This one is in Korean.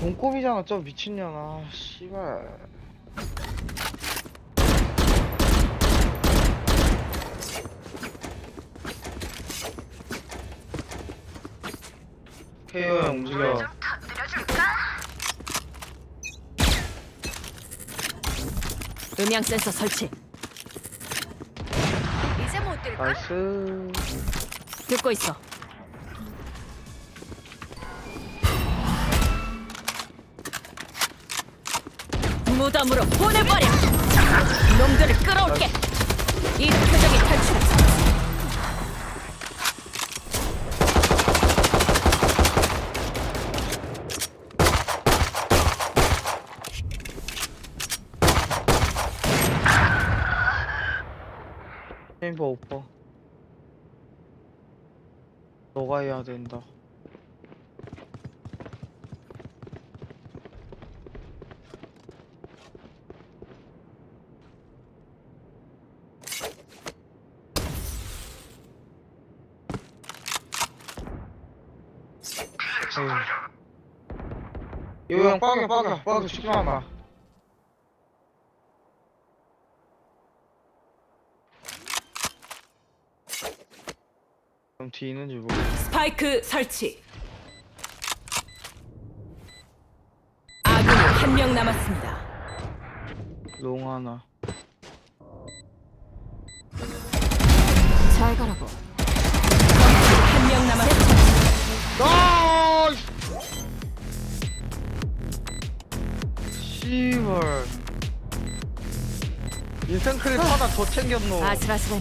돈꼽이잖아 저 미친년아 씨발 케이오 형 움직여 음향 센서 설치. 이제 못? 나이스 듣고 있어. 무덤으로 보내버려. 놈들을 끌어올게. 이 표적이 탈출했어. 체인버 오빠 너가 해야 된다 에휴. 이거 형 빠겨 빠겨 빠겨 죽지마 마 그럼 뒤에 있는지 모르 스파이크 설치. 아군이 한명 남았습니다. 롱 하나 잘 가라고. 한 명 남았습니다. 아! 씨발 인생 크립 하나 더 챙겼노 아슬아슬한